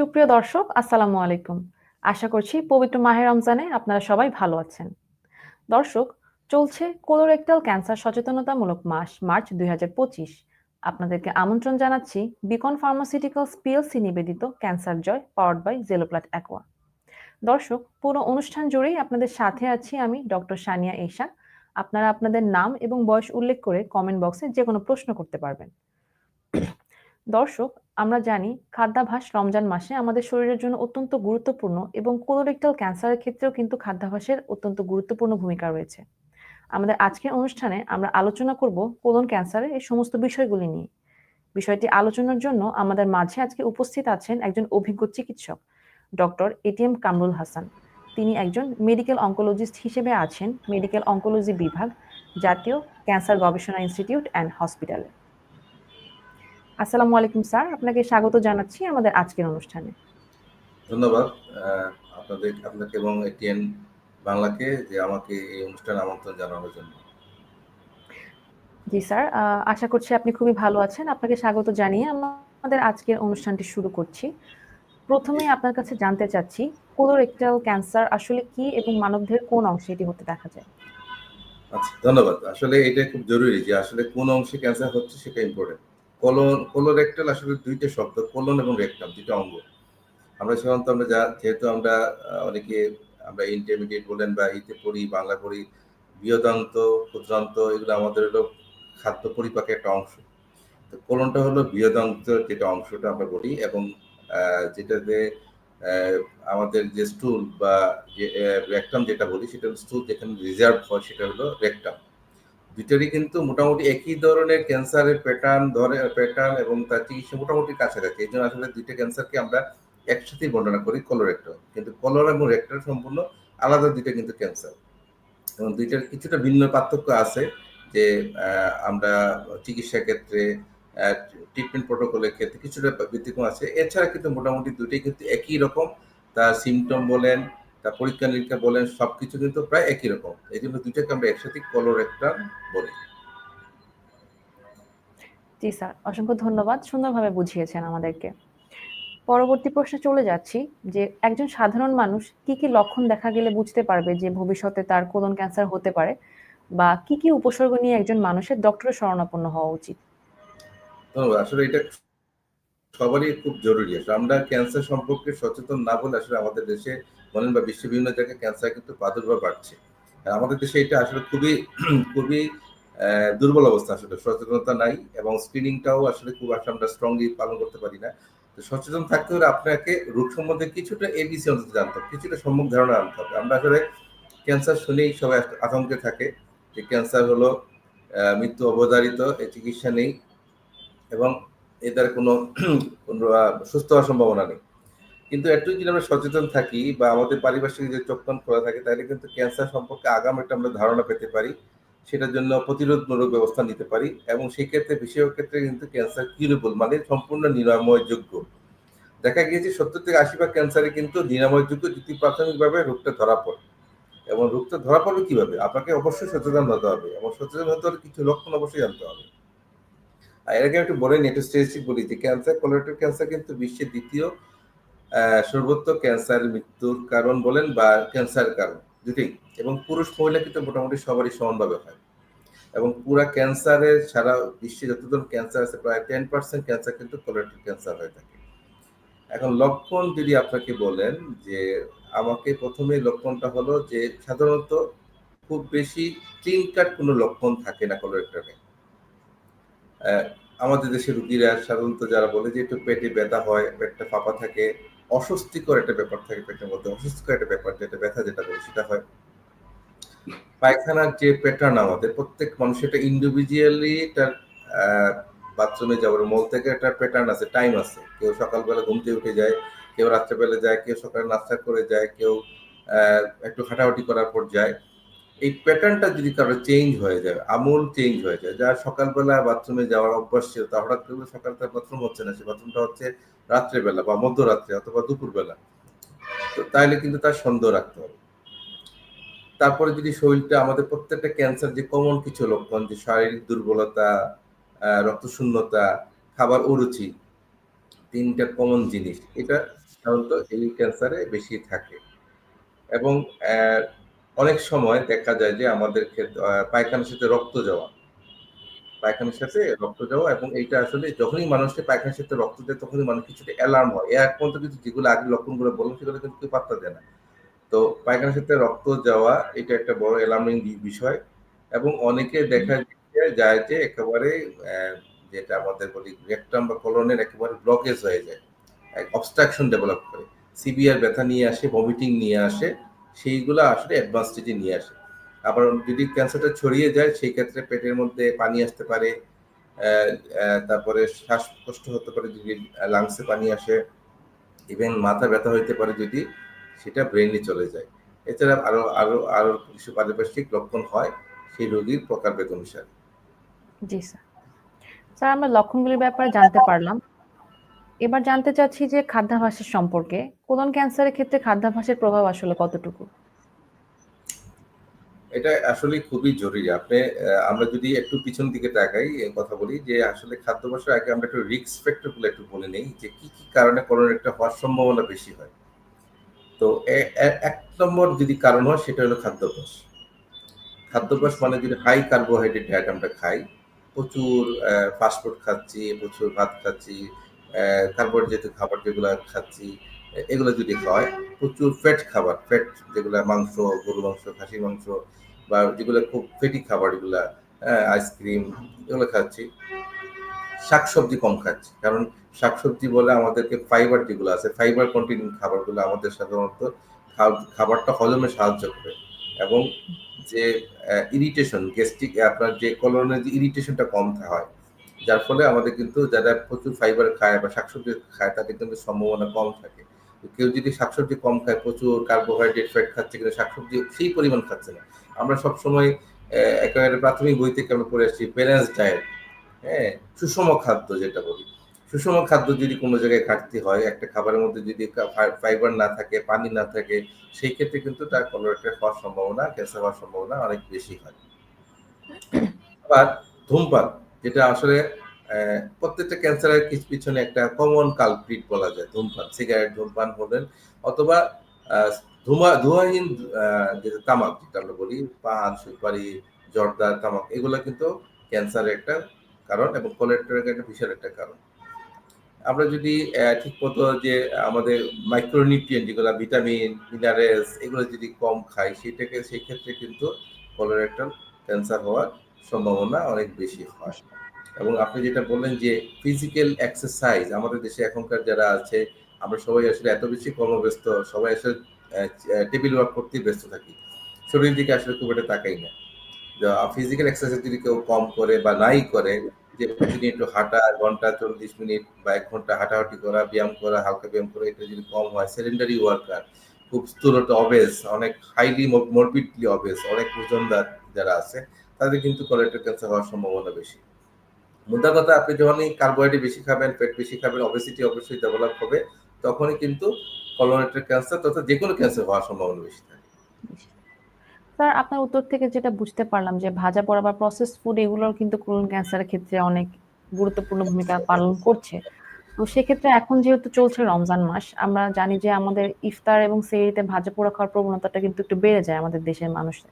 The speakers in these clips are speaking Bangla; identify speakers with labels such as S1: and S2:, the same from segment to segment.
S1: সুপ্রিয় দর্শক আসসালামু আলাইকুম। আশা করছি পবিত্র মাহের রমজানে আপনারা সবাই ভালো আছেন। দর্শক, চলছে কোলোরেক্টাল ক্যান্সার সচেতনতামূলক মাস মার্চ ২০২৫। আপনাদেরকে আমন্ত্রণ জানাচ্ছি বিকন ফার্মাসিউটিক্যালস পিএলসি নিবেদিত ক্যান্সার জয় পাওয়ার্ড বাই জেলোপ্লাট অ্যাকোয়া। দর্শক, পুরো অনুষ্ঠান জুড়েই আপনাদের সাথে আছি আমি ডক্টর সানিয়া এশা। আপনারা আপনাদের নাম এবং বয়স উল্লেখ করে কমেন্ট বক্সে যেকোনো প্রশ্ন করতে পারবেন। দর্শক, আমরা জানি খাদ্যাভাস রমজান মাসে আমাদের শরীরের জন্য অত্যন্ত গুরুত্বপূর্ণ এবং কোলোরেক্টাল ক্যান্সারের ক্ষেত্রেও কিন্তু খাদ্যাভাসের অত্যন্ত গুরুত্বপূর্ণ ভূমিকা রয়েছে। আমাদের আজকের অনুষ্ঠানে আমরা আলোচনা করব কোলন ক্যান্সারের এই সমস্ত বিষয়গুলি নিয়ে। বিষয়টি আলোচনার জন্য আমাদের মাঝে আজকে উপস্থিত আছেন একজন অভিজ্ঞ চিকিৎসক, ডক্টর এটিএম কামরুল হাসান। তিনি একজন মেডিকেল অঙ্কোলজিস্ট হিসেবে আছেন মেডিকেল অঙ্কোলজি বিভাগ, জাতীয় ক্যান্সার গবেষণা ইনস্টিটিউট অ্যান্ড হসপিটালে। আসসালামু আলাইকুম স্যার, আপনাকে স্বাগত জানাচ্ছি আমাদের আজকের অনুষ্ঠানে।
S2: ধন্যবাদ আপনাদের আপনাকে এবং এটিএন বাংলাকে যে আমাকে এই অনুষ্ঠানে আমন্ত্রণ জানানোর জন্য।
S1: জি স্যার, আশা করছি আপনি খুবই ভালো আছেন। আপনাকে স্বাগত জানিয়ে আমাদের আজকের অনুষ্ঠানটি শুরু করছি। প্রথমেই আপনার কাছে জানতে চাচ্ছি কোলোরেক্টাল ক্যান্সার আসলে কি এবং মানবদেহের কোন অংশে এটি হতে দেখা যায়?
S2: আচ্ছা, ধন্যবাদ। আসলে এটা খুব জরুরি যে আসলে কোন অংশে ক্যান্সার হচ্ছে সেটা ইম্পোর্টেন্ট। কোলন কোলোরেক্টাল আসলে ২ টা শব্দ কোলন এবং রেক্টাম ২ টা অঙ্গ। আমরা সাধারণত আমরা যা যেহেতু আমরা অনেকে আমরা ইন্টারমিডিয়েট বলেন বা ইতে পড়ি, বাংলা পড়ি, বৃহদান্ত, ক্ষুদ্রান্ত এগুলো আমাদের হলো খাদ্য পরিপাকের একটা অংশ। তো কোলনটা হলো বৃহদান্তের যেটা অংশটা আমরা বলি এবং যেটাতে আমাদের যে স্টুল বা রেকটাম যেটা বলি সেটা স্টুল যেখানে রিজার্ভ হয় সেটা হলো রেকটাম। ২ কিন্তু মোটামুটি একই ধরনের ক্যান্সারের প্যাটার্ন ধরে প্যাটার্ন এবং তার চিকিৎসা মোটামুটি কাছাকাছি। এই জন্য আসলে ২ টা ক্যান্সারকে আমরা একসাথেই বর্ণনা করি কোলোরেক্টাল। কিন্তু কোলন এবং রেক্টর সম্পূর্ণ আলাদা ২ টা কিন্তু ক্যান্সার। এবং দুইটার কিছুটা ভিন্ন পার্থক্য আছে যে আমরা চিকিৎসা ক্ষেত্রে ট্রিটমেন্ট প্রটোকলের ক্ষেত্রে কিছুটা ব্যতিক্রম আছে। এছাড়া কিন্তু মোটামুটি ২ টাই কিন্তু একই রকম। তার সিম্পটম বলেন, তার পরীক্ষা-নিরীক্ষা বলেন সবকিছু কিন্তু প্রায় একই রকম। এজন্য ২ টাকে আমরা একসাথে কোলোরেক্টাল বলি।
S1: জি স্যার, অসংখ্য ধন্যবাদ। সুন্দরভাবে বুঝিয়েছেন আমাদেরকে। পরবর্তী প্রশ্নে চলে যাচ্ছি যে একজন সাধারণ মানুষ কি, কি লক্ষণ দেখা গেলে বুঝতে পারবে যে ভবিষ্যতে তার কোলন ক্যান্সার হতে পারে? বা কি, কি উপসর্গ নিয়ে একজন মানুষের ডক্টরের শরণাপন্ন হওয়া উচিত?
S2: আসলে এটা সবারই খুব জরুরি। আসলে আমরা ক্যান্সার সম্পর্কে সচেতন না বলে আসলে আমাদের দেশে বলেন বা বিশ্বের বিভিন্ন জায়গায় ক্যান্সার কিন্তু প্রাদুর্ভাব বাড়ছে। আর আমাদের দেশে এটা আসলে খুবই খুবই দুর্বল অবস্থা আসলে। সচেতনতা নাই এবং স্ক্রিনিংটাও আসলে খুব একটা আমরা স্ট্রংলি পালন করতে পারি না। তো সচেতন থাকতে হলে আপনাকে রোগ সম্বন্ধে কিছুটা এবিসি অন্তত জানতে হবে। কিছুটা সম্যক ধারণা আনতে হবে। আমরা আসলে ক্যান্সার শুনেই সবাই আতঙ্কে থাকে যে ক্যান্সার হলো মৃত্যু অবধারিত, এর চিকিৎসা নেই এবং কোনো কোনো সুস্থ হওয়ার সম্ভাবনা নেই। কিন্তু একটু যদি আমরা সচেতন থাকি বা আমাদের পারিপার্শ্বিক যে চোখ কান খোলা থাকে তাহলে কিন্তু ক্যান্সার সম্পর্কে আগাম একটা আমরা ধারণা পেতে পারি। সেটার জন্য প্রতিরোধমূলক ব্যবস্থা নিতে পারি এবং সেই ক্ষেত্রে বেশিরভাগ ক্ষেত্রে কিন্তু ক্যান্সার কিউরেবল মানে সম্পূর্ণ নিরাময়যোগ্য। দেখা গিয়েছে ৭০ থেকে ৮০ ভাগ ক্যান্সারে কিন্তু নিরাময়যোগ্য যদি প্রাথমিকভাবে রোগটা ধরা পড়ে। এবং রোগটা ধরা পড়বে কীভাবে? আপনাকে অবশ্যই সচেতন হতে হবে এবং সচেতন হতে হলে কিছু লক্ষণ অবশ্যই জানতে হবে। আর এর আগে একটু বলে নিই, একটু বলি যে ক্যান্সার কোলোরেক্টাল ক্যান্সার কিন্তু বিশ্বের ২য় সর্বোচ্চ ক্যান্সার মৃত্যুর কারণ বলেন বা ক্যান্সারের কারণ দুটি এবং পুরুষ মহিলা কিন্তু মোটামুটি সবারই সমানভাবে হয়। এবং পুরা ক্যান্সারের সারা বিশ্বে যত ধরনের ক্যান্সার আছে প্রায় 10% ক্যান্সার কিন্তু কোলোরেক্টাল ক্যান্সার হয়ে থাকে। এখন লক্ষণ যদি আপনাকে বলেন যে আমাকে ১ম এই লক্ষণটা হলো যে সাধারণত খুব বেশি ক্লিন কাট কোনো লক্ষণ থাকে না কোলোরেক্টালে। আমাদের দেশের রুগীরা সাধারণত যারা বলে যে একটু পেটে ব্যথা হয়, পেটটা ফাঁপা থাকে, অস্বস্তিকর একটা ব্যাপার থাকে পেটের মধ্যে, অস্বস্তিকর একটা ব্যাপার যেটা ব্যথা যেটা বলি সেটা হয়। পায়খানার যে প্যাটার্ন আমাদের প্রত্যেক মানুষ একটা ইন্ডিভিজুয়ালি তার বাথরুমে যাওয়ার মল থেকে একটা প্যাটার্ন আছে, টাইম আছে। কেউ সকালবেলা ঘুম থেকে উঠে যায়, কেউ রাত্রেবেলা যায়, কেউ সকালে নাস্তা করে যায়, কেউ একটু হাঁটাহাঁটি করার পর যায়। এই প্যাটার্নটা যদি কারও চেঞ্জ হয়ে যায়, আমূল চেঞ্জ হয়ে যায়, যার সকালবেলা বাথরুমে যাওয়ার অভ্যাস ছিল তা হঠাৎ করে সকালে তার বাথরুম হচ্ছে না, সে বাথরুমটা হচ্ছে রাত্রেবেলা বা মধ্যরাত্রে অথবা দুপুরবেলা। তো তাইলে কিন্তু তার সন্দেহ রাখতে হবে। তারপরে যদি শরীরটা আমাদের প্রত্যেকটা ক্যান্সার যে কমন কিছু লক্ষণ যে শারীরিক দুর্বলতা, রক্তশূন্যতা, খাবার অরুচি ৩ টা কমন জিনিস। এটা সাধারণত এই ক্যান্সারে বেশি থাকে এবং অনেক সময় দেখা যায় যে আমাদের ক্ষেত আ পায়খানার সাথে রক্ত যাওয়া। পায়খানার সাথে রক্ত যাওয়া এবং এইটা আসলে যখনই মানুষকে পায়খানার সাথে রক্ত দেয় তখনই মানুষ কিছুটা অ্যালার্ম হয়। আগ পর্যন্ত কিন্তু যেগুলো আগে লক্ষণগুলো বললাম সেগুলো কিন্তু কেউ পাত্তা দেয় না। তো পায়খানার সাথে রক্ত যাওয়া এটা একটা বড় অ্যালার্মিং বিষয় এবং অনেকে দেখা যায় যে একেবারে যেটা আমাদের বলি রেকটাম বা কলনের একেবারে ব্লকেজ হয়ে যায়। এক অবস্ট্রাকশন ডেভেলপ করে। সিভিয়ার ব্যথা নিয়ে আসে, ভমিটিং নিয়ে আসে। সেইগুলো আসলে অ্যাডভান্স স্টেজে নিয়ে আসে। আবার যদি ক্যান্সারটা ছড়িয়ে যায়, সেই ক্ষেত্রে পেটের মধ্যে পানি আসতে পারে। তারপরে শ্বাসকষ্ট হতে পারে যদি লাংসে পানি আসে। ইভেন মাথা ব্যথা হইতে পারে যদি, সেটা ব্রেনে চলে যায়। এছাড়া আরও আরও আরও কিছু পারিপার্শ্বিক লক্ষণ হয়, সেই রোগীর প্রকারভেদ অনুসারে।
S1: জি, স্যার। স্যার, আমরা লক্ষণগুলির ব্যাপারে জানতে পারলাম। এবার জানতে চাচ্ছি যে খাদ্যাভ্যাসের সম্পর্কে। কোলন ক্যান্সারের ক্ষেত্রে খাদ্যাভ্যাসের প্রভাব আসলে কতটুকু?
S2: এটা আসলে খুবই জরুরি। আপনি আমরা যদি একটু পিছন দিকে তাকাই কথা বলি যে আসলে খাদ্যাভ্যাসের আগে আমরা একটু রিস্ক ফ্যাক্টরগুলো একটু বলে নেই যে কি, কি কারণে কোলনের একটা হওয়ার সম্ভাবনা বেশি হয়। তো এক এ ১ নম্বর যদি কারণ হয় সেটা হলো খাদ্যাভ্যাস। খাদ্যাভ্যাস মানে যদি হাই কার্বোহাইড্রেট ডায়েট আমরা খাই, প্রচুর ফাস্টফুড খাচ্ছি, প্রচুর ভাত খাচ্ছি, কার্বোহাইড্রেট খাবার যেগুলা খাচ্ছি, এগুলো যদি হয়, প্রচুর ফ্যাট খাবার, ফ্যাট যেগুলো মাংস, গরুর মাংস, খাসির মাংস বা যেগুলো খুব ফ্যাটি খাবার এগুলা, হ্যাঁ? আইসক্রিম এগুলো খাচ্ছি। শাকসবজি কম খাচ্ছি। কারণ শাকসবজি বলে আমাদেরকে ফাইবার যেগুলো আছে, ফাইবার কন্টেইনিং খাবারগুলো আমাদের সাধারণত খাবারটা হজমে সাহায্য করে এবং যে ইরিটেশন গ্যাস্ট্রিক আপনার যে কোলনের যে ইরিটেশনটা কম হয়। যার ফলে আমাদের কিন্তু যারা প্রচুর ফাইবার খায় বা শাকসবজি খায় তাদের কিন্তু সম্ভাবনা কম থাকে। কেউ যদি শাকসবজি কম খায়, প্রচুর কার্বোহাইড্রেট, ফ্যাট খাচ্ছে কিন্তু শাকসবজি সেই পরিমাণ খাচ্ছে না। আমরা সবসময় একেবারে প্রাথমিক বই থেকে আমরা পড়ে আসছি ব্যালেন্স ডায়েট, হ্যাঁ? সুষম খাদ্য যেটা বলি। সুষম খাদ্য যদি কোনো জায়গায় ঘাটতি হয়, একটা খাবারের মধ্যে যদি ফাইবার না থাকে, পানি না থাকে, সেই ক্ষেত্রে কিন্তু তার কোলোরেক্টাল হওয়ার সম্ভাবনা, ক্যান্সার হওয়ার সম্ভাবনা অনেক বেশি হয়। আবার ধূমপান যেটা আসলে প্রত্যেকটা ক্যান্সারের পিছনে একটা কমন কালপ্রিট বলা যায় ধূমপান। সিগারেট, ধূমপান বলেন অথবা ধুমা ধোঁয়াহীন যেটা তামাক যেটা আমরা বলি, পান, সুপারি, জর্দা, তামাক এগুলো কিন্তু ক্যান্সারের একটা কারণ এবং কোলোরেক্টাল একটা বিশাল একটা কারণ। আমরা যদি অ্যা ঠিকমতো যে আমাদের মাইক্রোনিউট্রিয়েন্ট যেগুলা ভিটামিন, মিনারেলস এগুলো যদি কম খাই সেটাকে সেই ক্ষেত্রে কিন্তু কোলোরেক্টাল ক্যান্সার হওয়ার সম্ভাবনা অনেক বেশি হয়। এবং আপনি যেটা বললেন যে ফিজিক্যাল এক্সারসাইজ আমাদের দেশে এখনকার যারা আছে, আমরা সবাই আসলে এত বেশি কর্মব্যস্ত, সবাই আসলে অ্যা ওয়ার্ক করতেই ব্যস্ত থাকি। শরীরের দিকে আসলে খুব একটা তাকাই না। ফিজিক্যাল এক্সারসাইজ যদি কেউ কম করে বা নাই করে যে প্রতিদিন একটু হাঁটা ঘণ্টা ৪০ মিনিট বা এক ঘণ্টা হাঁটাহাঁটি করা, ব্যায়াম করা, হালকা ব্যায়াম করা এটা যদি কম হয়, সেডেন্টারি ওয়ার্কার, খুব স্থূলতা অবেস, অনেক হাইলি মরবিডলি অবেস, অনেক ওজনদার যারা আছে, তাদের কিন্তু কোলোরেক্টাল ক্যান্সার হওয়ার সম্ভাবনা বেশি। মোদ্দা কথা আপনি যখনই কার্বোহাইড্রেট বেশি খাবেন, ফ্যাট বেশি খাবেন, ওবেসিটি অবশ্যই ডেভেলপ হবে। তখনই কিন্তু কোলোরেক্টাল ক্যান্সার তথা যেকোনো ক্যান্সার হওয়ার সম্ভাবনা বেশি থাকে।
S1: স্যার আপনার উত্তর থেকে যেটা বুঝতে পারলাম যে ভাজা পোড়া বা প্রসেস ফুড এগুলোও কিন্তু কোলন ক্যান্সারের ক্ষেত্রে অনেক গুরুত্বপূর্ণ ভূমিকা পালন করছে। তো সেক্ষেত্রে এখন যেহেতু চলছে রমজান মাস, আমরা জানি যে আমাদের ইফতার এবং সেহরিতে ভাজা পোড়া খাওয়ার প্রবণতাটা কিন্তু একটু বেড়ে যায় আমাদের দেশের মানুষের।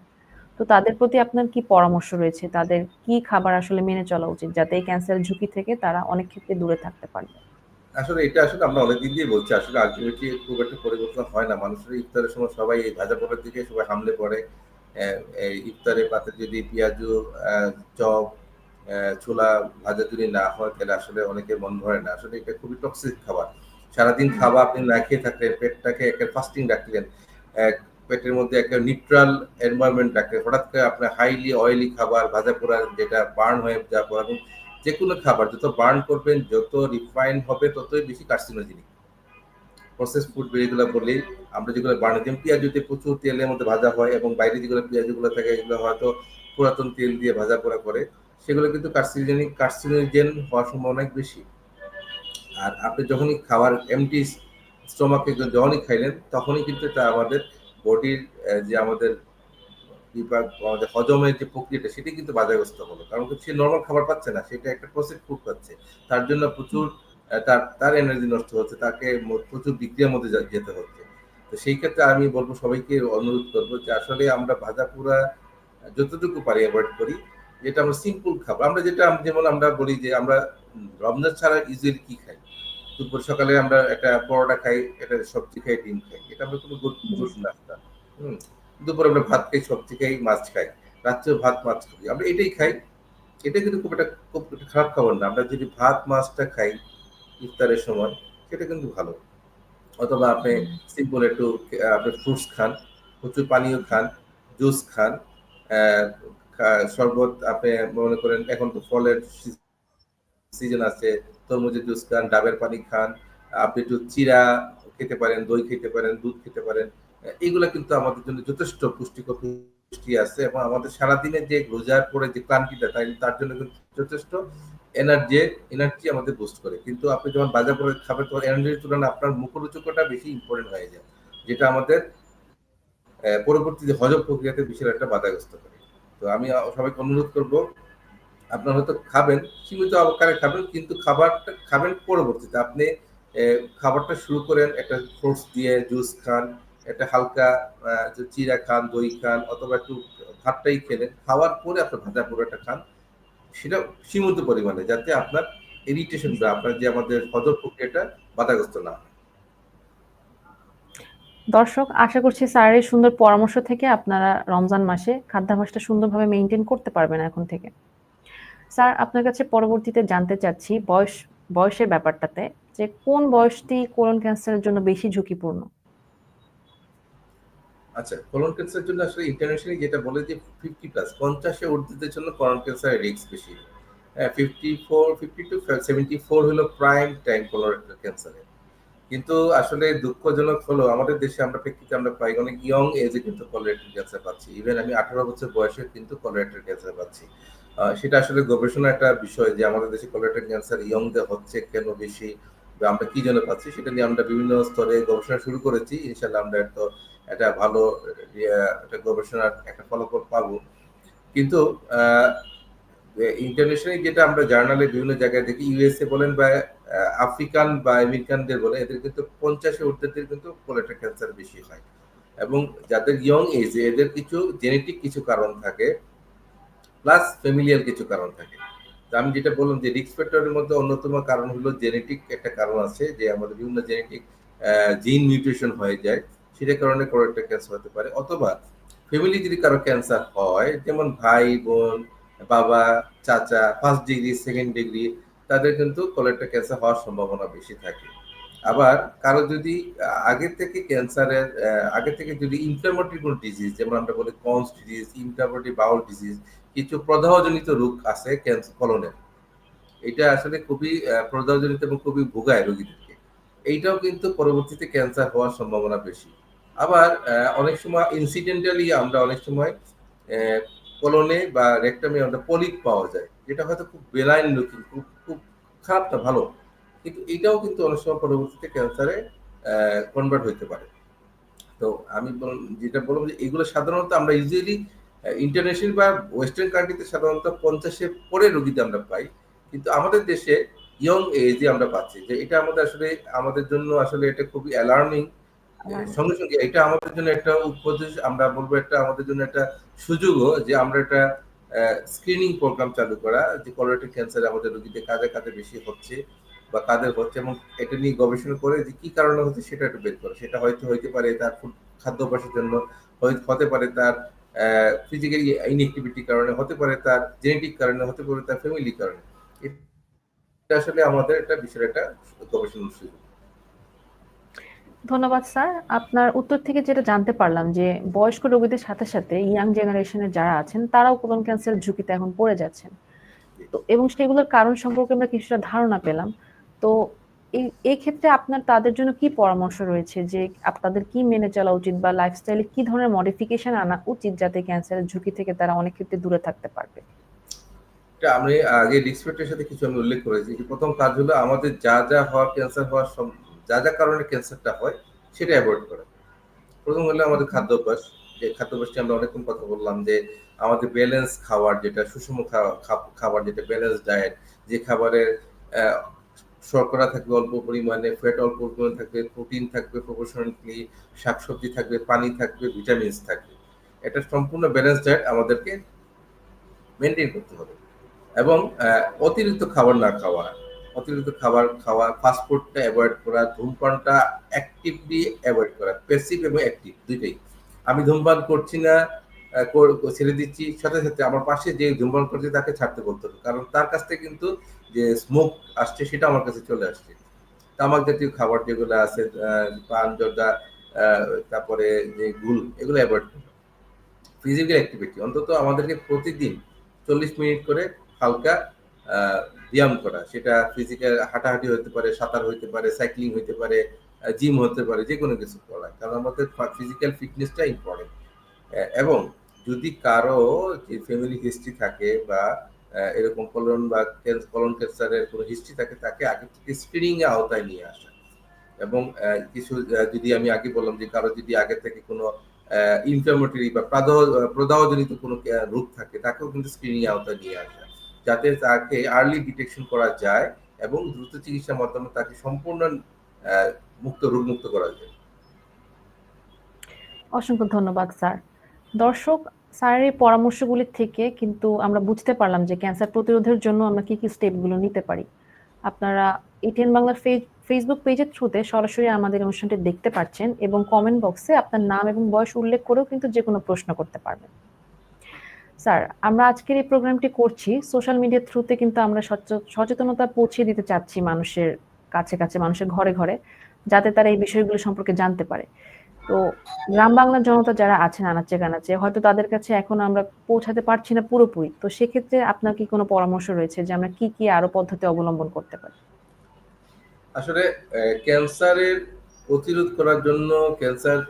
S1: তো তাদের প্রতি আপনার কি পরামর্শ রয়েছে? তাদের কি খাবার আসলে মেনে চলা উচিত যাতে এই ক্যান্সারের ঝুঁকি থেকে তারা অনেক ক্ষেত্রে দূরে থাকতে পারে?
S2: আসলে এটা আসলে আমরা অনেকদিন দিয়ে বলছি। আসলে আল্টিমেটলি খুব একটা পরিবর্তন হয় না। মানুষের ইফতারের সময় সবাই এই ভাজা পোড়ার দিকে সবাই হামলে পড়ে। ইফতারের পাতে যদি পেঁয়াজু, চপ, ছোলা ভাজা যদি না হয় তাহলে আসলে অনেকে মন ভরে না। আসলে এটা খুবই টক্সিক খাবার। সারাদিন খাওয়া আপনি না খেয়ে থাকলেন, পেটটাকে একটা ফাস্টিং রাখলেন। পেটের মধ্যে একটা নিউট্রাল এনভায়রনমেন্ট রাখলেন। হঠাৎ করে আপনার হাইলি অয়েলি খাবার, ভাজা পোড়া যেটা বার্ন হয়ে যাওয়ার পর এবং যেকোনো খাবার যত বার্ন করবেন, যত রিফাইন হবে ততই বেশি কার্সিনোজেনিক। প্রসেস ফুড যেগুলো বলি, আমরা যেগুলো বার্ন যেমন পেঁয়াজুতে প্রচুর তেলের মধ্যে ভাজা হয় এবং বাইরে যেগুলো পেঁয়াজুগুলো থাকে এগুলো হয়তো পুরাতন তেল দিয়ে ভাজা পোড়া করে। সেগুলো কিন্তু কার্সিনোজেনিক কার্সিনোজেন হওয়ার সম্ভাবনা অনেক বেশি। আর আপনি যখনই খাবার এমপ্টি স্টমাকে যখনই খাইলেন তখনই কিন্তু এটা আমাদের বডির যে আমাদের বিপাক, আমাদের হজমের যে প্রক্রিয়াটা সেটাই কিন্তু বাধাগ্রস্ত হলো। কারণ সে নর্মাল খাবার পাচ্ছে না। সেটা একটা প্রসেস ফুড পাচ্ছে। তার জন্য প্রচুর তার তার এনার্জি নষ্ট হচ্ছে, তাকে প্রচুর বিক্রিয়ার মধ্যে যেতে হচ্ছে তো সেই ক্ষেত্রে আমি বলব সবাইকে অনুরোধ করব যে আসলে আমরা ভাজা পুরা যতটুকু পারি অ্যাভয়েড করি যেটা আমরা সিম্পল খাবার, আমরা যেটা, যেমন আমরা বলি যে আমরা রমজান ছাড়া ইউজুয়ালি কি খাই দুপুর সকালে আমরা একটা পরোটা খাই একটা সবজি খাই ডিম খাই। এটা আমরা কোনো গুড গুড নাস্তা হুম। দুপুরে আমরা ভাত খাই সবজি খাই মাছ খাই। রাত্রেও ভাত মাছ খাই। আমরা এটাই খাই। এটা কিন্তু খুব একটা খুব একটা খারাপ খাবার না। আমরা যদি ভাত মাছটা খাই ইফতারের সময় সেটা কিন্তু ভালো। অথবা আপনি সিম্পল একটু আপনি ফ্রুটস খান প্রচুর পানীয় খান জুস খান শরবত আপনি মনে করেন এখন তো ফলের সিজন আছে, তরমুজের জুস খান, ডাবের পানি খান, আপনি একটু চিরা খেতে পারেন, দই খেতে পারেন, দুধ খেতে পারেন, এগুলো কিন্তু আমাদের জন্য যথেষ্ট পুষ্টিকর পুষ্টি আছে এবং আমাদের সারাদিনের যে রোজার পরে যে ক্লান্তিটা, তাই তার জন্য কিন্তু যথেষ্ট এনার্জি এনার্জি আমাদের বুস্ট করে। কিন্তু আপনি যখন বাজার করে খাবেন, তখন এনার্জির তুলনায় আপনার মুখরোচকটা বেশি ইম্পর্টেন্ট হয়ে যায়, যেটা আমাদের পরবর্তী হজম প্রক্রিয়াতে বিশাল একটা বাধাগ্রস্ত করে। তো আমি সবাইকে অনুরোধ করব আপনার হয়তো খাবেন, সীমিত আকারে খাবেন, কিন্তু খাবারটা খাবেন পরবর্তীতে আপনি খাবারটা শুরু করেন, একটা ফ্রুটস দিয়ে জুস খান, একটা হালকা চিরা খান, দই খান, অথবা একটু ভাতটাই খেলেন, খাওয়ার পরে আপনার ভাজা পোড়াটা খান, সেটা সীমিত পরিমাণে, যাতে আপনার ইরিটেশন বা আপনার যে আমাদের হজম প্রক্রিয়াটা বাধাগ্রস্ত না।
S1: দর্শক, আশা করছি স্যারের সুন্দর পরামর্শ থেকে আপনারা রমজান মাসে খাদ্যাভ্যাসটা সুন্দরভাবে মেনটেন করতে পারবেন এখন থেকে স্যার, আপনার কাছে পরবর্তীতে জানতে চাচ্ছি বয়স, বয়সের ব্যাপারটাতে, যে কোন বয়সটি কোলন ক্যান্সারের জন্য বেশি ঝুঁকিপূর্ণ?
S2: আচ্ছা কোলন ক্যান্সারের জন্য আসলে ইন্টারন্যাশনালি যেটা বলে যে ফিফটি প্লাস পঞ্চাশে ঊর্ধ্বদের জন্য কোলন ক্যান্সারের রিস্ক বেশি। Fifty four fifty two seventy four হলো প্রাইম টাইম কোলোরেক্টাল ক্যান্সারের কিন্তু আসলে দুঃখজনক হলো, আমাদের দেশে আমরা প্রেক্ষিতে আমরা পাই অনেক ইয়ং এজে কিন্তু কোলোরেক্টাল ক্যান্সার পাচ্ছি। ইভেন আমি আঠারো বছর বয়সে কিন্তু কোলোরেক্টাল ক্যান্সার পাচ্ছি। সেটা আসলে গবেষণা একটা বিষয় যে আমাদের দেশে কোলোরেক্টাল ক্যান্সার ইয়ংদের হচ্ছে কেন বেশি বা আমরা কি জন্য পাচ্ছি সেটা নিয়ে আমরা বিভিন্ন স্তরে গবেষণা শুরু করেছি। ইনশাল্লাহ আমরা একটা একটা ভালো একটা গবেষণার একটা ফলাফল পাবো। কিন্তু ইন্টারন্যাশনালি যেটা আমরা জার্নালে বিভিন্ন জায়গায় দেখি ইউএসএ বলেন বা আফ্রিকান বা আমেরিকানদের বলে এদের কিন্তু পঞ্চাশে ঊর্ধ্বদের কিন্তু কোলেটা ক্যান্সার বেশি হয়। এবং যাদের ইয়ং এজে এদের কিছু জেনেটিক কিছু কারণ থাকে। প্লাস ফ্যামিলিয়াল কিছু কারণ থাকে। আমি যেটা বললাম যে রিস্ক ফ্যাক্টরের মধ্যে অন্যতম কারণ হলো জেনেটিক একটা কারণ আছে যে আমাদের বিভিন্ন জেনেটিক জিন মিউটেশন হয়ে যায়। সেটার কারণে কোলেটা ক্যান্সার হতে পারে। অথবা ফ্যামিলি যদি কারও ক্যান্সার হয়, যেমন ভাই, বোন, বাবা, চাচা ফার্স্ট ডিগ্রি সেকেন্ড ডিগ্রি তাদের কিন্তু কোলেটা ক্যান্সার হওয়ার সম্ভাবনা বেশি থাকে। আবার কারও যদি আগের থেকে ক্যান্সারের আগে থেকে যদি ইনফ্লামেটরি কোনো ডিজিজ যেমন আমরা বলি Crohn's disease inflammatory bowel disease কিছু প্রদাহজনিত রোগ আছে ক্যান্সার কলনের এটা আসলে খুবই প্রদাহজনিত এবং খুবই ভোগায় রোগীদেরকে। এইটাও কিন্তু পরবর্তীতে ক্যান্সার হওয়ার সম্ভাবনা বেশি। আবার অনেক সময় ইনসিডেন্টালি আমরা অনেক সময় কলনে বা রেক্টামে আমরা পলিপ পাওয়া যায়, যেটা হয়তো খুব বেলাইন লুকিং খুব খুব খারাপ না, ভালো। কিন্তু এটাও কিন্তু অনেক সময় পরবর্তীতে ক্যান্সারে কনভার্ট হতে পারে। তো আমি যেটা বললাম যে এগুলো সাধারণত আমরা ইউজুয়ালি ইন্টারন্যাশনাল বা ওয়েস্টার্ন কান্ট্রিতে সাধারণত পঞ্চাশের পরে রোগীতে আমরা পাই। কিন্তু আমাদের দেশে ইয়ং এজে আমরা পাচ্ছি যে এটা আমাদের আসলে আমাদের জন্য আসলে এটা খুবই অ্যালার্মিং সঙ্গে সঙ্গে এটা আমাদের জন্য একটা উপদেশ আমরা বলব একটা আমাদের জন্য একটা সুযোগও যে আমরা একটা স্ক্রিনিং প্রোগ্রাম চালু করা যে কোলোরেক্টাল ক্যান্সার আমাদের রোগীদের কাজে কাজে বেশি হচ্ছে বা কাদের হচ্ছে এবং এটা নিয়ে গবেষণা করে যে কি কারণে হচ্ছে সেটা একটু বের করে। সেটা হয়তো হইতে পারে তার খাদ্যাভ্যাসের জন্য হতে পারে তার ফিজিক্যাল ইনএক্টিভিটি কারণে হতে পারে তার জেনেটিক কারণে হতে পারে তার ফ্যামিলি কারণে। এটা আসলে আমাদের একটা বিষয় একটা গবেষণার সুযোগ।
S1: ধন্যবাদ স্যার। আপনার উত্তর থেকে যেটা জানতে পারলাম যে বয়স্ক রোগীদের সাথে সাথে ইয়াং জেনারেশনের যারা আছেন তারাও কোলন ক্যান্সারের ঝুঁকিতে এখন পড়ে যাচ্ছেন। তো এবং সেগুলোর কারণ সম্পর্কে আমরা কিছুটা ধারণা পেলাম। তো এই ক্ষেত্রে আপনার, তাদের জন্য কি পরামর্শ রয়েছে? যে আপনাদের কি মেনে চলা উচিত বা লাইফস্টাইলে কি ধরনের মডিফিকেশন আনা উচিত যাতে ক্যান্সারের ঝুঁকি থেকে তারা অনেক ক্ষেত্রে দূরে থাকতে পারবে?
S2: এটা আমি আগে রিসপেক্টের সাথে কিছু আমি উল্লেখ করেছি যে প্রথম কাজ হলো আমাদের যা যা হওয়ার ক্যান্সার হওয়ার সম- যা যা কারণে ক্যান্সারটা হয়, সেটা অ্যাভয়েড করা। প্রথম হলো আমাদের খাদ্যাভ্যাস। যে খাদ্যাভ্যাসটি আমরা অনেকক্ষণ কথা বললাম যে আমাদের ব্যালেন্স খাবার যেটা সুষম খাবার যেটা ব্যালেন্স ডায়েট যে খাবারের শর্করা থাকবে অল্প পরিমাণে ফ্যাট অল্প পরিমাণে থাকবে প্রোটিন থাকবে প্রপোর্শনালি শাকসবজি থাকবে, পানি থাকবে ভিটামিনস থাকবে। এটা সম্পূর্ণ ব্যালেন্স ডায়েট আমাদেরকে মেনটেন করতে হবে। এবং অতিরিক্ত খাবার না খাওয়া, অতিরিক্ত খাবার খাওয়া ফাস্টফুডটা অ্যাভয়েড করা, ধূমপানটা অ্যাক্টিভলি অ্যাভয়েড করা প্যাসিভ এবং অ্যাক্টিভ দুইটাই। আমি ধূমপান করছি না ছেড়ে দিচ্ছি। সাথে সাথে আমার পাশে যে ধূমপান করছে তাকে ছাড়তে বলতে হবে। কারণ তার কাছ থেকে কিন্তু যে স্মোক আসছে, সেটা আমার কাছে চলে আসছে। তামাক জাতীয় খাবার যেগুলো আছে পান, জর্দা তারপরে যে গুল এগুলো অ্যাভয়েড করবে ফিজিক্যাল অ্যাক্টিভিটি অন্তত আমাদেরকে প্রতিদিন চল্লিশ মিনিট করে হালকা ব্যায়াম করা। সেটা ফিজিক্যাল হাঁটাহাঁটি হতে পারে, সাঁতার হতে পারে সাইক্লিং হতে পারে জিম হতে পারে যে কোনো কিছু করা। কারণ আমাদের ফিজিক্যাল ফিটনেসটা ইম্পর্টেন্ট এবং যদি কারও যে ফ্যামিলি হিস্ট্রি থাকে বা এরকম কলন বা কলন ক্যান্সারের কোনো হিস্ট্রি থাকে, তাকে আগে থেকে স্ক্রিনিং আওতায় নিয়ে আসা। এবং কিছু যদি আমি আগে বললাম যে কারও যদি আগে থেকে কোনো ইনফ্লামেটরি বা প্রদাহজনিত কোনো রোগ থাকে, তাকেও কিন্তু স্ক্রিনিং আওতায় নিয়ে আসা। যাতে তাকে আর্লি ডিটেকশন করা যায় এবং দ্রুত চিকিৎসার মাধ্যমে তাকে সম্পূর্ণ মুক্ত, রোগমুক্ত করা যায়।
S1: অসংখ্য ধন্যবাদ, স্যার। দর্শক স্যারের এই পরামর্শগুলি থেকে কিন্তু আমরা বুঝতে পারলাম যে ক্যান্সার প্রতিরোধের জন্য আমরা কি কি স্টেপগুলো নিতে পারি। আপনারা এটিএন বাংলার ফেসবুক পেজের থ্রুতে সরাসরি আমাদের অনুষ্ঠানটি দেখতে পাচ্ছেন এবং কমেন্ট বক্সে আপনার নাম এবং বয়স উল্লেখ করেও কিন্তু যে কোনো প্রশ্ন করতে পারবেন। স্যার, আমরা আজকের এই প্রোগ্রামটি করছি। সোশ্যাল মিডিয়ার থ্রুতে কিন্তু আমরা সচে- সচেতনতা পৌঁছে দিতে চাচ্ছি মানুষের কাছে কাছে, মানুষের ঘরে ঘরে, যাতে তারা এই বিষয়গুলো সম্পর্কে জানতে পারে। তো গ্রাম বাংলার জনতা যারা আছেন, আনাচে কানাচে, হয়তো তাদের কাছে এখন আমরা পৌঁছাতে পারছি না পুরোপুরি। তো সেক্ষেত্রে আপনার কি কোনো পরামর্শ রয়েছে যে আমরা কি কি আরও পদ্ধতি অবলম্বন করতে পারি?
S2: আসলে ক্যান্সারের প্রতিরোধ করার জন্য, ক্যান্সার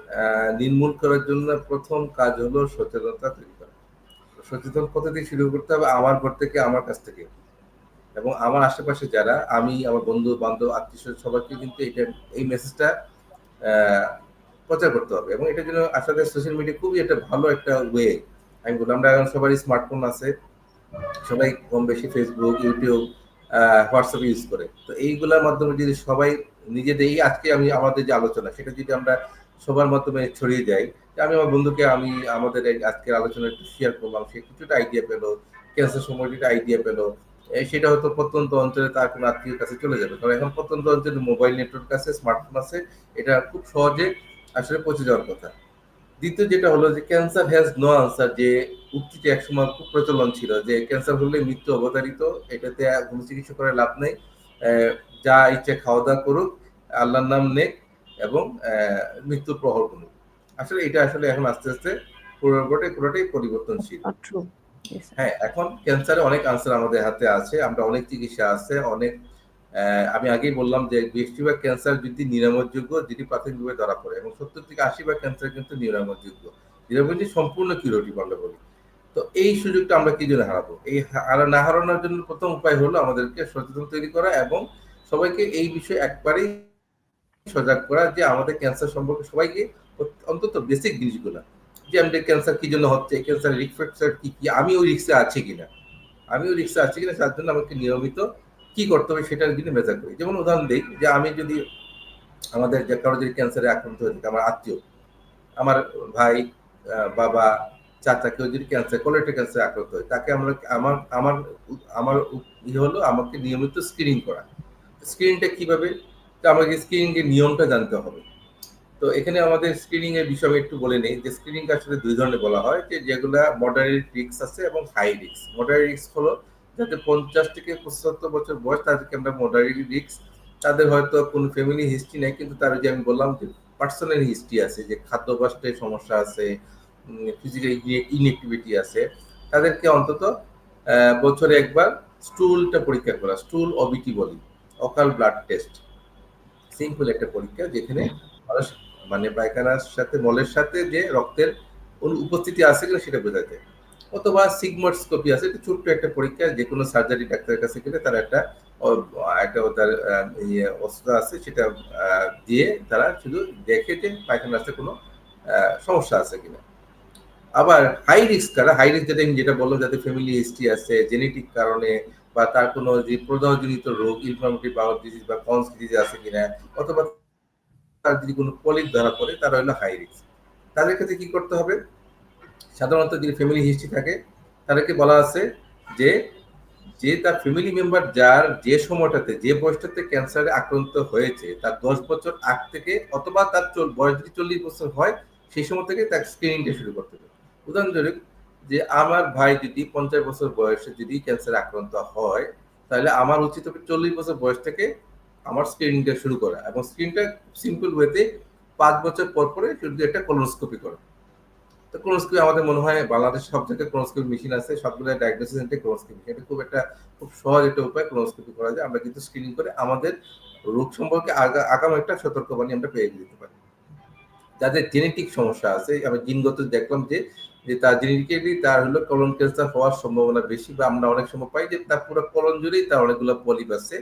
S2: নির্মূল করার জন্য প্রথম কাজ হলো সচেতনতা তৈরি করা। সচেতন থেকে শুরু করতে হবে আমার ঘর থেকে, আমার কাছ থেকে। এবং আমার আশেপাশে যারা, আমি, আমার বন্ধু বান্ধব আত্মীয় সবাইকে কিন্তু এটা এই মেসেজটা প্রচার করতে হবে এবং এটার জন্য আসলে সোশ্যাল মিডিয়া খুবই একটা ভালো একটা ওয়ে আমি বললাম, আমরা এখন সবারই স্মার্টফোন আছে। সবাই কম বেশি ফেসবুক ইউটিউব হোয়াটসঅ্যাপ ইউজ করে। তো এইগুলোর মাধ্যমে যদি সবাই নিজেদের এই আজকে আমি, আমাদের যে আলোচনা, সেটা যদি আমরা সবার মাধ্যমে ছড়িয়ে যাই আমি আমার বন্ধুকে, আমি আমাদের এই আজকের আলোচনা একটু শেয়ার করলাম, সে কিছুটা আইডিয়া পেল ক্যান্সার সম্পর্কে একটা আইডিয়া পেল সেটা হয়তো প্রত্যন্ত অঞ্চলে তার কোনো আত্মীয়ের কাছে চলে যাবে। কারণ এখন প্রত্যন্ত অঞ্চলে মোবাইল নেটওয়ার্ক আছে স্মার্টফোন আছে, এটা খুব সহজে আসলে পৌঁছে যাওয়ার কথা। দ্বিতীয় যেটা হলো যে ক্যান্সার হ্যাজ নো আনসার যে উক্তিটি একসময় খুব প্রচলন ছিল যে ক্যান্সার হলে মৃত্যু অবতারিত এটাতে কোনো চিকিৎসা করে লাভ নেই। যা ইচ্ছে খাওয়া দাওয়া করুক আল্লাহর নাম নেক এবং মৃত্যু প্রহর করুক। আসলে এটা আসলে এখন আস্তে আস্তে পুরোটাই পুরোটাই পরিবর্তনশীল। হ্যাঁ এখন ক্যান্সারে অনেক আনসার আমাদের হাতে আছে আমরা অনেক চিকিৎসা আছে অনেক আমি আগেই বললাম যে বেশিরভাগ ক্যান্সার যদি নিরাময়যোগ্য যেটি প্রাথমিকভাবে ধরা পড়ে, এবং সত্তর থেকে আশি ভাগ ক্যান্সার কিন্তু নিরাময়যোগ্য নিরাময় সম্পূর্ণ কিউরেটিভ আমরা বলি। তো এই সুযোগটা আমরা কি জন্য হারাবো? এই না হারানোর জন্য প্রথম উপায় হলো আমাদেরকে সচেতন তৈরি করা এবং সবাইকে এই বিষয়ে একবারেই সজাগ করা যে আমাদের ক্যান্সার সম্পর্কে সবাইকে অন্তত বেসিক জিনিসগুলো, যে আমাদের ক্যান্সার কি জন্য হচ্ছে ক্যান্সার রিস্ক ফ্যাক্টর কি কি, আমি ওই রিক্সে আছি কিনা? আমি ওই রিক্সে আছি কিনা? তার জন্য আমাকে নিয়মিত কি করতে হবে সেটার জন্য মেজার করি। যেমন উদাহরণ দিই যে আমি যদি আমাদের যে কারও যদি ক্যান্সারে আক্রান্ত হয়ে থাকে, আমার আত্মীয়, আমার ভাই বাবা, চাচা কেউ যদি ক্যান্সার কোলেট্রাল ক্যান্সারে আক্রান্ত হয়, তাকে আমরা আমার আমার আমার ই হলো আমাকে নিয়মিত স্ক্রিনিং করা। স্ক্রিনিংটা কীভাবে? তো আমাকে স্ক্রিনিং এর নিয়মটা জানতে হবে। তো এখানে আমাদের স্ক্রিনিং এর বিষয়ে একটু বলে নেই যে স্ক্রিনিং আসলে দুই ধরনের বলা হয়, যে যেগুলা মডারেট রিক্স আছে এবং হাই রিক্স মডারেট রিক্স হলো যাদের পঞ্চাশ থেকে পঁচাত্তর বছর বয়স তাদেরকে আমরা মডারেট রিক্স তাদের হয়তো কোনো ফ্যামিলি হিস্ট্রি নেই, কিন্তু তার যে আমি বললাম যে পার্সোনাল হিস্ট্রি আছে, যে খাদ্যাভ্যাসের সমস্যা আছে ফিজিক্যাল ইনএক্টিভিটি আছে, তাদেরকে অন্তত বছরে একবার স্টুলটা পরীক্ষা করা স্টুল অবিটি বলি, অকাল ব্লাড টেস্ট সিম্পল একটা পরীক্ষা যেখানে মানুষ মানে পায়খানার সাথে, মলের সাথে যে রক্তের উপস্থিতি আছে কিনা সেটা বোঝা যায় অথবা সিগমোস্কোপি আছে এটা ছোট্ট একটা পরীক্ষা যে কোনো সার্জারি ডাক্তারের কাছে গেলে তারা একটা একটা তার ইয়ে অস্ত্র আছে, সেটা দিয়ে তারা শুধু দেখে যে পায়খানার সাথে কোনো সমস্যা আছে কিনা। আবার হাই রিস্ক কারা হাই রিস্ক যেটা আমি যেটা বললাম, যাদের ফ্যামিলি হিস্ট্রি আছে জেনেটিক কারণে বা তার কোনো যে প্রদাহজনিত রোগ ইনফ্লামেটরি বাউল ডিজিজ বা কনস ডিজিজ আছে কিনা, অথবা তার যদি কোনো পলিপ ধরা পড়ে, তারা হলো হাই রিস্ক তাদের ক্ষেত্রে কি করতে হবে? সাধারণত যদি ফ্যামিলি হিস্ট্রি থাকে, তাদেরকে বলা আছে যে যে তার ফ্যামিলি মেম্বার যার যে সময়টাতে, যে বয়সটাতে ক্যান্সারে আক্রান্ত হয়েছে, তার দশ বছর আগ থেকে অথবা তার বয়স যদি চল্লিশ বছর হয়, সেই সময় থেকে তার স্ক্রিনিংটা শুরু করতে হবে। উদাহরণস্বরূপ যে, আমার ভাই যদি পঞ্চাশ বছর বয়সে যদি ক্যান্সারে আক্রান্ত হয়, তাহলে আমার উচিত হবে চল্লিশ বছর বয়স থেকে আমার স্ক্রিনিংটা শুরু করা এবং স্ক্রিনটা সিম্পল ওয়েতে পাঁচ বছর পর পরে শুধু একটা কলোনোস্কোপি করা। তো ক্লোনোস্কোপি আমাদের মনে হয় বাংলাদেশ সব জায়গায় ক্লোনোস্কোপি মেশিন আছে, সবগুলো ডায়াগনোসিস সেন্টারে ক্লোনোস্কোপি মেশিন এটা খুব একটা, খুব সহজ একটা উপায় ক্লোনোস্কোপি করা যায়। আমরা কিন্তু স্ক্রিনিং করে আমাদের রোগ সম্পর্কে আগা, আগাম একটা সতর্কবাণী আমরা পেয়ে দিতে পারি। যাদের জেনেটিক সমস্যা আছে, আমি জিনগত দেখলাম যে যে তার জেনেটিক্যালি তার হলো কলন ক্যান্সার হওয়ার সম্ভাবনা বেশি বা আমরা অনেক সময় পাই যে তার পুরো কলন জুড়েই তার অনেকগুলো পলিপ আছে।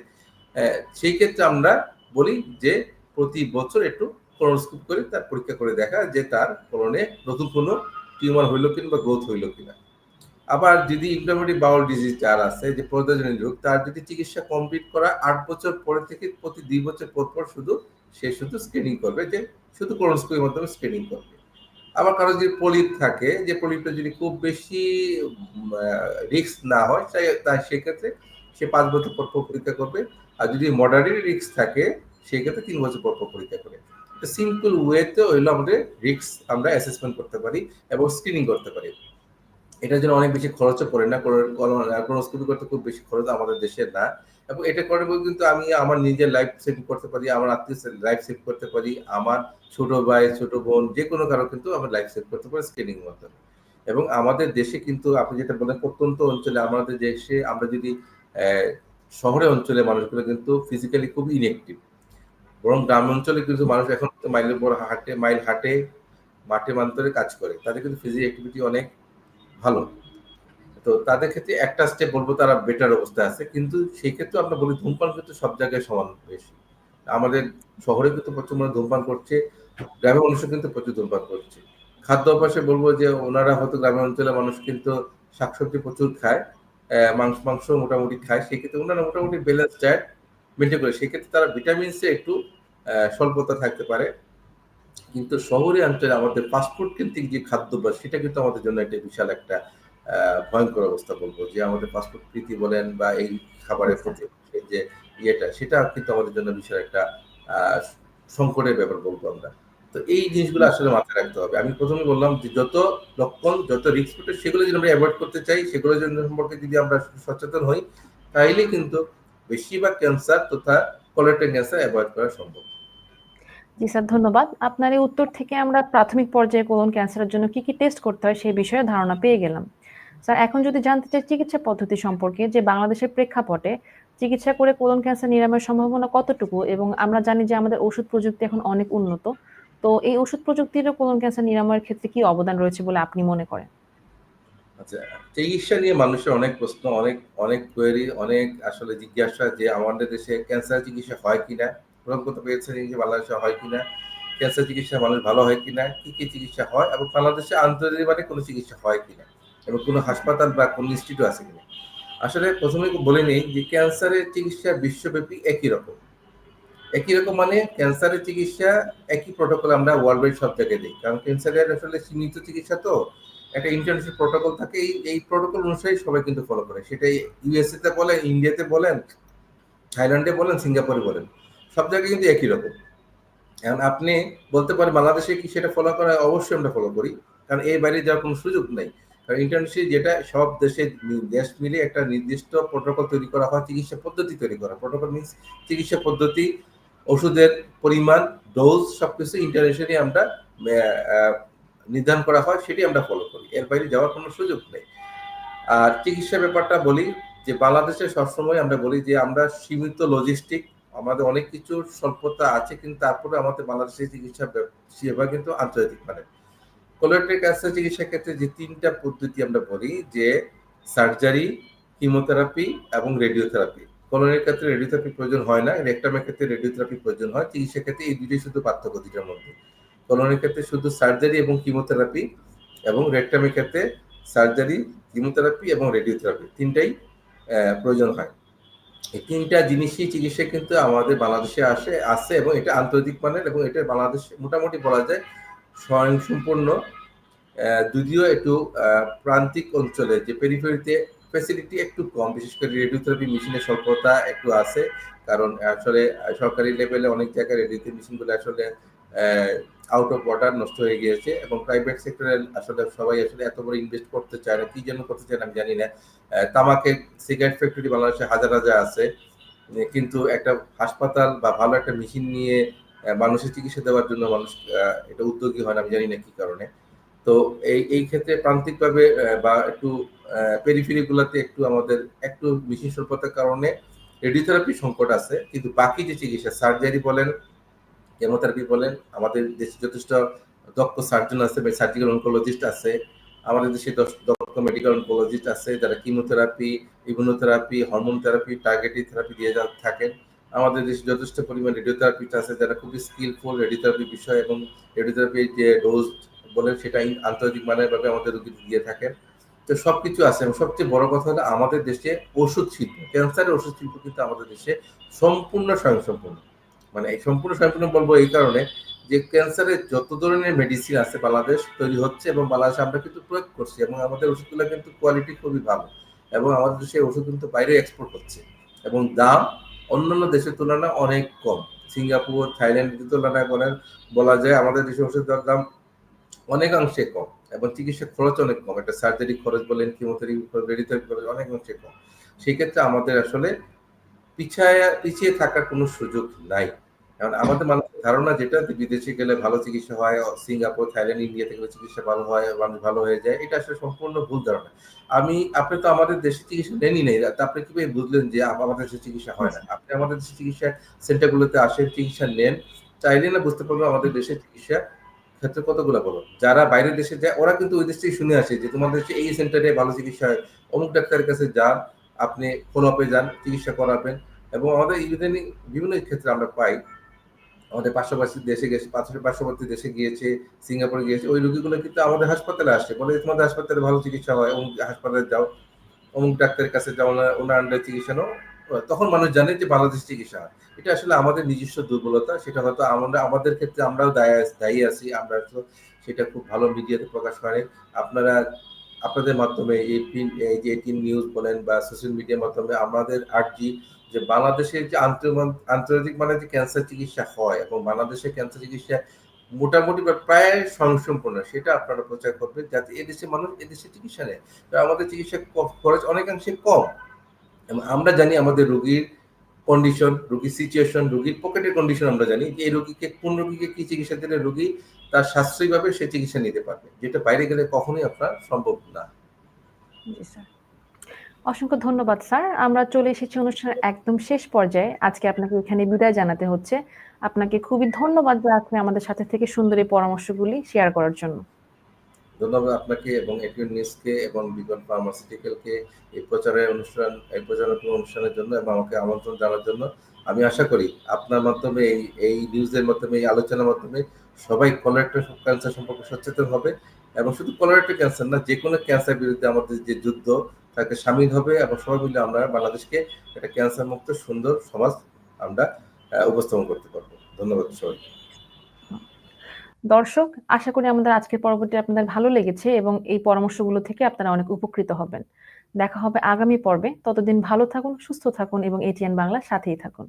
S2: সেই ক্ষেত্রে আমরা বলি যে প্রতি বছর একটু কলোনোস্কোপ করে তার পরীক্ষা করে দেখা যে তার কলনে নতুন কোনো টিউমার হইল কিনা বা গ্রোথ হইল কিনা। আবার যদি ইনফ্লামেটরি বাউল ডিজিজ যার আছে, যে প্রদাজনী রোগ, তার যদি চিকিৎসা কমপ্লিট করা আট বছর পরে থেকে প্রতি দুই বছর পর পর শুধু সে শুধু স্ক্রিনিং করবে, যে শুধু কলোনোস্কোপির মাধ্যমে স্ক্রিনিং করবে। আবার কারও যদি পলিপ থাকে, যে পলিপটা যদি খুব বেশি রিক্স না হয় তাই তাই সেক্ষেত্রে সে পাঁচ বছর পর পর পরীক্ষা করবে। আর যদি মডারেট রিক্স থাকে, সেক্ষেত্রে তিন বছর পর পর পরীক্ষা করে। সিম্পল ওয়েতে হইল আমাদের রিস্ক আমরা অ্যাসেসমেন্ট করতে পারি এবং স্ক্রিনিং করতে পারি। এটার জন্য অনেক বেশি খরচও পড়ে না কলোনোস্কোপি করতে খুব বেশি খরচ আমাদের দেশের না। এবং এটা করে কিন্তু আমি আমার নিজের লাইফ সেভ করতে পারি, আমার আত্মীয় লাইফ সেভ করতে পারি, আমার ছোট ভাই, ছোট বোন, যে কোনো কারও কিন্তু আমার লাইফ সেভ করতে পারি স্ক্রিনিং মাধ্যমে। এবং আমাদের দেশে কিন্তু আপনি যেটা বলেন প্রত্যন্ত অঞ্চলে আমাদের দেশে আমরা যদি শহরে অঞ্চলে মানুষগুলো কিন্তু ফিজিক্যালি খুব ইনএক্টিভ বরং গ্রাম অঞ্চলে কিন্তু মানুষ এখন মাইলের পর হাঁটে মাইল হাঁটে মাঠে মান্তরে কাজ করে। তাদের কিন্তু ফিজিক্যাল অ্যাক্টিভিটি অনেক ভালো। তো তাদের ক্ষেত্রে একটা স্টেপ বলব তারা বেটার অবস্থায় আছে। কিন্তু সেই ক্ষেত্রে আমরা বলি ধূমপান কিন্তু সব জায়গায় সমান বেশি। আমাদের শহরে কিন্তু প্রচুর মানুষ ধূমপান করছে গ্রামের মানুষও কিন্তু প্রচুর ধূমপান করছে। খাদ্য অভ্যাসে বলব যে ওনারা হয়তো গ্রামের অঞ্চলে মানুষ কিন্তু শাকসবজি প্রচুর খায় মাংস মাংস মোটামুটি খায়। সেক্ষেত্রে ওনারা মোটামুটি ব্যালেন্স ডায়েট মেনটেন করে। সেক্ষেত্রে তারা ভিটামিনসে একটু আহ, স্বল্পতা থাকতে পারে। কিন্তু শহরে অঞ্চলে আমাদের ফাস্টফুড কেন্দ্রিক যে খাদ্যাভ্যাস সেটা কিন্তু আমাদের জন্য একটা বিশাল একটা ভয়ঙ্কর অবস্থা বলব। যে আমাদের পাসপোর্ট প্রীতি বলেন বা এই খাবারের প্রতি যে ইয়েটা, সেটা কিন্তু আমাদের জন্য বিশাল একটা সংকটের ব্যাপার বলব আমরা। তো এই জিনিসগুলো আসলে মাথায় রাখতে হবে। আমি প্রথমে বললাম যে যত লক্ষণ, যত রিস্ক সেগুলো যদি আমরা অ্যাভয়েড করতে চাই সেগুলোর জন্য সম্পর্কে যদি আমরা সচেতন হই, তাইলে কিন্তু বেশিরভাগ ক্যান্সার তথা কোলেক্টিভ ক্যান্সার অ্যাভয়েড করা সম্ভব।
S1: জি স্যার, ধন্যবাদ। আপনার এই উত্তর থেকে আমরা প্রাথমিক পর্যায়ে কোলন ক্যান্সারের জন্য কি কি টেস্ট করতে হয় সেই বিষয়ে ধারণা পেয়ে গেলাম। স্যার, এখন যদি জানতে চাই চিকিৎসা পদ্ধতি সম্পর্কে যে বাংলাদেশের প্রেক্ষাপটে চিকিৎসা করে কোলন ক্যান্সার নিরাময়ের সম্ভাবনা কতটুকু এবং আমরা জানি যে আমাদের ওষুধ প্রযুক্তি এখন অনেক উন্নত, তো এই ওষুধ প্রযুক্তিরও কোলন ক্যান্সার নিরাময়ের ক্ষেত্রে কি অবদান রয়েছে বলে আপনি মনে করেন?
S2: আচ্ছা চিকিৎসা নিয়ে মানুষের অনেক প্রশ্ন, অনেক অনেক কোয়েরি অনেক আসলে জিজ্ঞাসা যে আমাদের দেশে ক্যান্সার চিকিৎসা হয় কিনা। প্রথম কথা পেয়েছেন যে বাংলাদেশে হয় কিনা, ক্যান্সার চিকিৎসা মানুষ ভালো হয় কিনা, কি কি চিকিৎসা হয় এবং বাংলাদেশে আন্তর্জাতিক মানে কোনো চিকিৎসা হয় কিনা এবং কোনো হাসপাতাল বা কোনো ইনস্টিটিউট আছে কিনা। আসলে প্রথমে বলে নেই যে ক্যান্সারের চিকিৎসা বিশ্বব্যাপী একই রকম। একই রকম মানে ক্যান্সারের চিকিৎসা একই প্রোটোকল আমরা ওয়ার্ল্ড ওয়াইড সব জায়গায় দিই কারণ ক্যান্সারের আসলে সীমিত চিকিৎসা তো, একটা ইন্টারন্যাশনাল প্রোটোকল থাকে, এই এই প্রোটোকল অনুসারে সবাই কিন্তু ফলো করে। সেটা ইউএসএ তে বলেন ইন্ডিয়াতে বলেন থাইল্যান্ডে বলেন সিঙ্গাপুরে বলেন। সব জায়গায় কিন্তু একই রকম। এখন আপনি বলতে পারেন বাংলাদেশে কি সেটা ফলো করা অবশ্যই আমরা ফলো করি। কারণ এই বাইরে যাওয়ার কোনো সুযোগ নেই। কারণ ইন্টারন্যাশনাল যেটা সব দেশে দেশ মিলে একটা নির্দিষ্ট প্রোটোকল তৈরি করা হয়, চিকিৎসা পদ্ধতি তৈরি করা। প্রোটোকল মিনস চিকিৎসা পদ্ধতি, ওষুধের পরিমাণ ডোজ সবকিছু ইন্টারন্যাশনালি আমরা নির্ধারণ করা হয়, সেটি আমরা ফলো করি। এর বাইরে যাওয়ার কোনো সুযোগ নেই। আর চিকিৎসা ব্যাপারটা বলি যে বাংলাদেশে সবসময় আমরা বলি যে আমরা সীমিত লজিস্টিক আমাদের অনেক কিছু স্বল্পতা আছে, কিন্তু তারপরে আমাদের বাংলাদেশের চিকিৎসা সেবা কিন্তু আন্তর্জাতিক মানে। কোলোরেক্টাল ক্যান্সার চিকিৎসার ক্ষেত্রে যে তিনটা পদ্ধতি আমরা বলি, যে সার্জারি কিমোথেরাপি এবং রেডিওথেরাপি কলোনের ক্ষেত্রে রেডিওথেরাপি প্রয়োজন হয় না রেকটামের ক্ষেত্রে রেডিওথেরাপি প্রয়োজন হয় চিকিৎসা ক্ষেত্রে এই দুটোই শুধু পার্থক্য দুটোর মধ্যে। কলোনের ক্ষেত্রে শুধু সার্জারি এবং কিমোথেরাপি এবং রেকটামের ক্ষেত্রে সার্জারি কিমোথেরাপি এবং রেডিওথেরাপি তিনটাই প্রয়োজন হয়। এই তিনটা জিনিসই চিকিৎসা কিন্তু আমাদের বাংলাদেশে আসে, আছে এবং এটা আন্তর্জাতিক মানের এবং এটা বাংলাদেশ মোটামুটি বলা যায় স্বয়ংসম্পূর্ণ। যদিও একটু প্রান্তিক অঞ্চলে যে পেরিফেরিতে ফেসিলিটি একটু কম, বিশেষ করে রেডিওথেরাপি মেশিনের স্বল্পতা একটু আছে। কারণ আসলে সরকারি লেভেলে অনেক জায়গায় রেডিওথেরাপি মেশিনগুলো আসলে আউট অফ অর্ডার নষ্ট হয়ে গিয়েছে এবং প্রাইভেট সেক্টরে আসলে সবাই আসলে এত বড় ইনভেস্ট করতে চায় না কি জন্য করতে চায় না আমি জানি না। আহ, তামাকের সিগারেট ফ্যাক্টরি বাংলাদেশে হাজার হাজার আছে। কিন্তু একটা হাসপাতাল বা ভালো একটা মেশিন নিয়ে মানুষের চিকিৎসা দেওয়ার জন্য মানুষ এটা উদ্যোগী হয় না আমি জানি না কি কারণে। তো এই এই ক্ষেত্রে প্রান্তিকভাবে বা একটু পেরিফেরি গুলাতে একটু আমাদের একটু মেশিন স্বল্পতার কারণে রেডিওথেরাপি সংকট আছে কিন্তু বাকি যে চিকিৎসা সার্জারি বলেন কেমোথেরাপি বলেন, আমাদের দেশে যথেষ্ট দক্ষ সার্জন আছে বা সার্জিক্যাল অনকোলজিস্ট আছে, আমাদের দেশে দক্ষ মেডিকেল অনকোলজিস্ট আছে যারা chemotherapy immunotherapy hormone therapy targeted therapy দিয়ে যা, থাকেন। আমাদের দেশে যথেষ্ট পরিমাণ রেডিওথেরাপিস্ট আছে যারা খুবই স্কিলফুল রেডিওথেরাপি বিষয় এবং রেডিওথেরাপি যে ডোজ বলে সেটা আন্তর্জাতিক মানের ভাবে আমাদের রোগী দিয়ে থাকেন। তো সবকিছু আছে এবং সবচেয়ে বড় কথা হলো আমাদের দেশে ওষুধ শিল্প, ক্যান্সারের ওষুধ শিল্প কিন্তু আমাদের দেশে সম্পূর্ণ স্বয়ংসম্পূর্ণ। মানে এই সম্পূর্ণ স্বয়ংসম্পূর্ণ বলব এই কারণে যে ক্যান্সারের যত ধরনের মেডিসিন আছে বাংলাদেশ তৈরি হচ্ছে এবং বাংলাদেশে আমরা কিন্তু প্রয়োগ করছি এবং আমাদের ওষুধগুলো কিন্তু কোয়ালিটি খুবই ভালো এবং আমাদের দেশে ওষুধ কিন্তু বাইরে এক্সপোর্ট হচ্ছে এবং দাম অন্যান্য দেশের তুলনায় অনেক কম। সিঙ্গাপুর থাইল্যান্ডের তুলনায় বলেন, বলা যায় আমাদের দেশে ওষুধের দাম অনেকাংশে কম এবং চিকিৎসা খরচ অনেক কম। একটা সার্জারি খরচ বলেন কিমোথেরাপি খরচ রেডিওথেরাপি খরচ অনেকাংশে কম। সেই ক্ষেত্রে আমাদের আসলে পিছায়, পিছিয়ে থাকার কোনো সুযোগ নাই। কারণ আমাদের মানুষের ধারণা যেটা বিদেশে গেলে ভালো চিকিৎসা হয়, সিঙ্গাপুর, থাইল্যান্ড, ইন্ডিয়া থেকে চিকিৎসা ভালো হয়, মানুষ ভালো হয়ে যায়, এটা আসলে সম্পূর্ণ ভুল ধারণা। আমি, আপনি তো আমাদের দেশে চিকিৎসা নেনই নেই আপনি কীভাবে বুঝলেন যে আমাদের দেশে চিকিৎসা হয় না? আপনি আমাদের দেশে চিকিৎসা সেন্টারগুলোতে আসেন, চিকিৎসা নেন, চাইলে না বুঝতে পারবেন আমাদের দেশের চিকিৎসা ক্ষেত্রে কতগুলো বলো যারা বাইরের দেশে যায়, ওরা কিন্তু ওই দেশ থেকে শুনে আসে যে তোমাদের দেশে এই সেন্টারে ভালো চিকিৎসা হয়। অমুক ডাক্তারের কাছে যান, আপনি ফলো আপে যান, চিকিৎসা করাবেন। এবং আমাদের ইদানিং বিভিন্ন ক্ষেত্রে আমরা পাই আমাদের পার্শ্ববর্তী দেশে গেছে পার্শ্ববর্তী দেশে গিয়েছে, সিঙ্গাপুরে গিয়েছে, ওই রোগীগুলো কিন্তু আমাদের হাসপাতালে আসে বলে তোমাদের হাসপাতালে ভালো চিকিৎসা হয়, অমুক হাসপাতালে যাও, অমুক ডাক্তারের কাছে যাও, ওনার আন্ডারে চিকিৎসা নাও। তখন মানুষ জানে যে বাংলাদেশ চিকিৎসা। হয় এটা আসলে আমাদের নিজস্ব দুর্বলতা, সেটা হয়তো আমরা, আমাদের ক্ষেত্রে আমরাও দায়ী আছি আমরা তো সেটা খুব ভালো মিডিয়াতে প্রকাশ করে। আপনারা, আপনাদের মাধ্যমে এই যে এইটিন নিউজ বলেন বা সোশ্যাল মিডিয়ার মাধ্যমে আমাদের আর্জি যে বাংলাদেশের যে আন্তর্জাতিক মানে যে ক্যান্সার চিকিৎসা হয় এবং বাংলাদেশের ক্যান্সার চিকিৎসা মোটামুটি প্রায় স্বয়ংসম্পূর্ণ সেটা আপনারা প্রচার করবেন যাতে এদেশের মানুষ এদেশে চিকিৎসা নেয়। আমাদের চিকিৎসা খরচ অনেকাংশে কম। এবং আমরা জানি আমাদের রোগীর কন্ডিশন রোগীর সিচুয়েশন রোগীর পকেটের কন্ডিশন আমরা জানি যে এই রোগীকে, কোন রোগীকে কি চিকিৎসা দিলে রোগী তার সাশ্রয়ীভাবে সে চিকিৎসা নিতে পারবে, যেটা বাইরে গেলে কখনোই আপনার সম্ভব না।
S1: জি, স্যার। অসংখ্য ধন্যবাদ, স্যার। আমরা চলে এসেছি অনুষ্ঠানের একদম শেষ পর্যায়ে। আজকে আপনাকে এখানে বিদায় জানাতে হচ্ছে। আপনাকে খুবই ধন্যবাদ যে আজকে আমাদের সাথে থেকে সুন্দর এই পরামর্শগুলি শেয়ার করার জন্য।
S2: ধন্যবাদ আপনাকে এবং এটিএন নিউজকে এবং বিগন ফার্মাসিউটিক্যালকে এই প্রচারের অনুষ্ঠান, এই প্রচারণা অনুষ্ঠানের জন্য এবং আমাকে আমন্ত্রণ জানার জন্য। আমি আশা করি আপনার মাধ্যমে, এই এই নিউজের মাধ্যমে, এই আলোচনার মাধ্যমে সবাই কলোরেক্টার ক্যান্সার সম্পর্কে সচেতন হবে। এবং শুধু কলোরেক্টার ক্যান্সার না যে কোনো ক্যান্সার বিরুদ্ধে আমাদের যে যুদ্ধ তাকে সামিল হবে এবং সবাই মিলে আমরা বাংলাদেশকে একটা ক্যান্সার মুক্ত সুন্দর সমাজ আমরা উপস্থাপন করতে পারব। ধন্যবাদ সবাই
S1: দর্শক, আশা করি আমাদের আজকের পর্বটি আপনাদের ভালো লেগেছে এবং এই পরামর্শগুলো থেকে আপনারা অনেক উপকৃত হবেন। দেখা হবে আগামী পর্বে। ততদিন ভালো থাকুন, সুস্থ থাকুন এবং এটিএন বাংলার সাথেই থাকুন।